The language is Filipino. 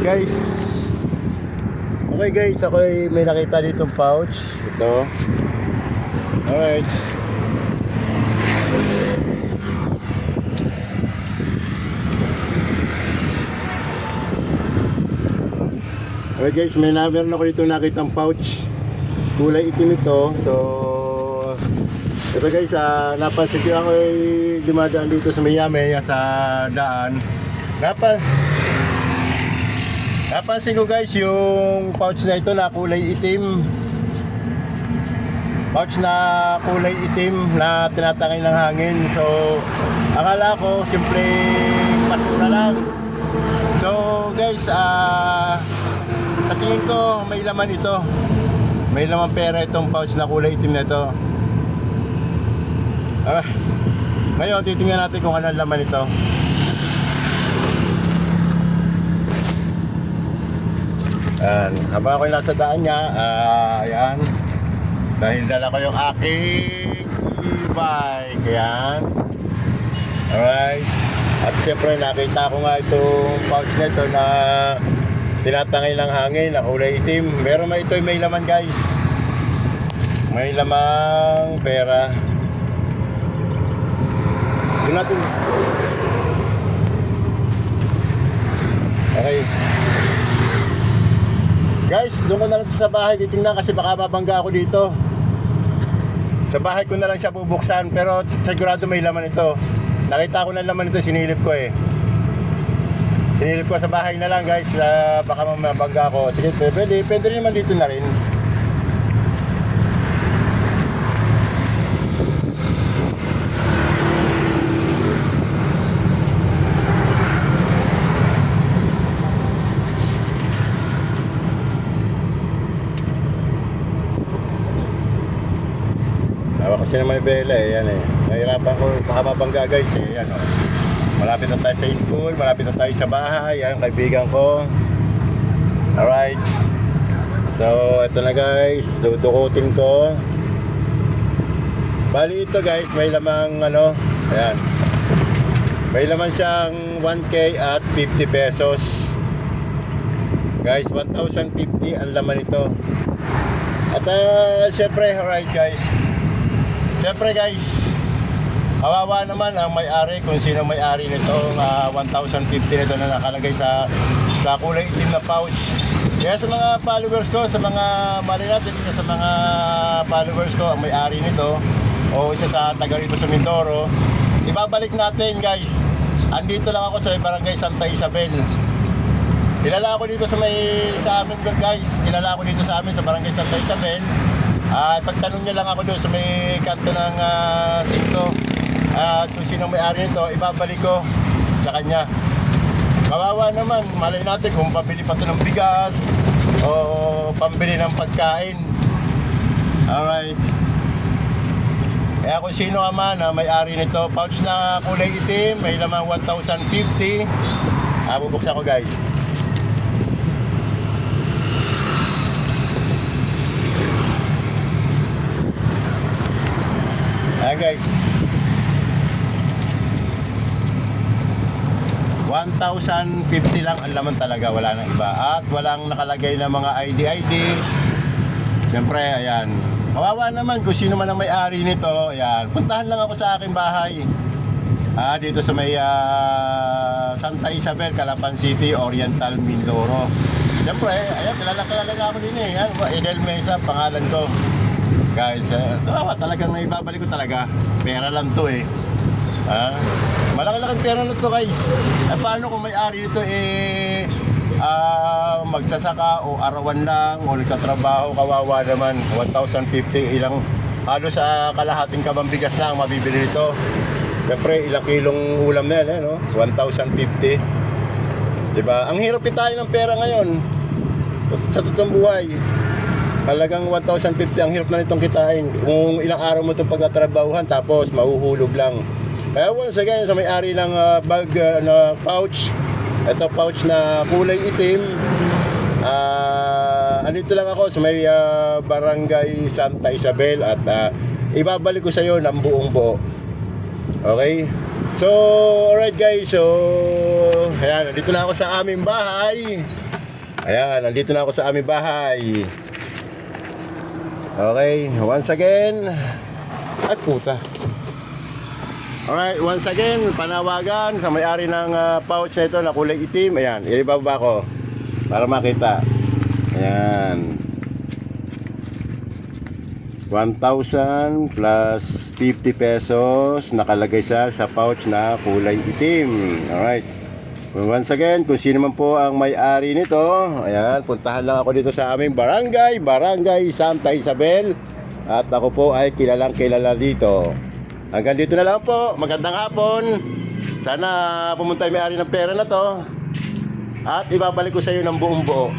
guys. Okay guys, ako ay may nakita ditong pouch. Ito. Alright. Okay guys, may na meron ako dito nakitang pouch. Kulay itim ito. So, ito guys, ah, napansin ko ako ay dumadaan dito sa Miami sa daan. Napan Napansin ko guys yung pouch na ito na kulay itim. Pouch na kulay itim na tinatangay ng hangin. So, akala ko simple basura lang. So, guys, ah sa tingin ko may laman ito. May laman pera itong pouch na kulay itim na ito. Ah, ngayon, titingnan natin kung ano ang laman ito. Ayan, habang ako'y nasa daan niya, ah, ayan, dahil dala ko yung aking e-bike, ayan. Alright. At siyempre nakita ko nga itong pouch na ito na tinatangay ng hangin na kulay itim. Pero may ito may laman guys. May lamang pera. Doon natin. Okay. Guys, doon ko na lang sa bahay titingnan kasi baka mabangga ako dito. Sa bahay ko na lang siya bubuksan pero sigurado may laman ito. Nakita ko na laman ito, sinilip ko eh. Sinilip ko sa bahay na lang guys, uh, baka mamabangga ako. Sige, pwede, pwede rin naman dito na rin. Kasi naman yung bela eh, yan eh. Nahirapan ko, baka mabangga guys eh, yan oh. Malapit na tayo sa school, malapit na tayo sa bahay, yan kaibigan ko. Alright. So, ito na guys, dudukutin ko. Bali ito guys, may lamang ano, ayan. May laman siyang 1K at 50 pesos. Guys, 1,050 ang laman ito. At uh, syempre, alright guys, Siyempre guys, kawawa naman ang may-ari kung sino may-ari nitong ah, 1,050 nito na nakalagay sa sa kulay itim na pouch. Kaya sa mga followers ko, sa mga mali natin, isa sa mga followers ko ang may-ari nito o isa sa taga rito sa Mindoro, ibabalik natin guys. Andito lang ako sa barangay Santa Isabel. Kilala ako dito sa may sa amin guys. Kilala ako dito sa amin sa barangay Santa Isabel. Ah, pagtanong niyo lang ako doon sa may kanto ng uh, Sinto. At kung sino may-ari nito, ibabalik ko sa kanya. Kawawa naman, malay natin kung pabili pa ito ng bigas o pambili ng pagkain. Alright. Kaya kung sino ka man na may-ari nito, pouch na kulay itim, may lamang 1,050. Ah, bubuksan ko guys. Ayan guys. 1,050 lang ang laman talaga, wala nang iba. At walang nakalagay na mga ID-ID. Siyempre, ayan. Kawawa naman kung sino man ang may-ari nito. Ayan, puntahan lang ako sa aking bahay. Ah, dito sa may ah, Santa Isabel, Calapan City, Oriental, Mindoro. Siyempre, ayan, kilala-kilala na ako din eh. Edel Mesa, pangalan ko. Guys, eh, kawawa talagang naibabalik ko talaga. Pera lang to eh. Ah, malaki-laking pera na to guys. Eh, paano kung may-ari nito eh ah, magsasaka o arawan lang o nagtatrabaho, kawawa naman. 1,050 ilang halos sa kalahating kabang bigas lang mabibili nito. Siyempre, ilang kilong ulam na yan, eh, no? 1,050. Diba? Ang hirap itain ng pera ngayon. Sa totoong buhay. Halagang 1,050 ang hirap na nitong kitain. Kung ilang araw mo itong pagtatrabahuhan tapos mahuhulog lang. Kaya once again, sa may-ari ng ah, bag ah, na pouch, ito pouch na kulay itim, ah andito lang ako sa may ah, barangay Santa Isabel at ah, ibabalik ko sa iyo ng buong buo. Okay? So, alright guys. So, Ayan, nandito na ako sa aming bahay. Ayan, nandito na ako sa aming bahay. Okay, once again. Ay, puta. Alright, once again, panawagan sa may-ari ng ah, pouch na ito na kulay itim. Ayan, ilibaba ko para makita. Ayan. 1,000 plus 50 pesos nakalagay siya sa pouch na kulay itim. Alright. Once again, kung sino man po ang may-ari nito, ayan, puntahan lang ako dito sa aming barangay, Barangay Santa Isabel. At ako po ay kilalang kilala dito. Hanggang dito na lang po. Magandang hapon. Sana pumunta yung may-ari ng pera na to. At ibabalik ko sa iyo ng buong buo.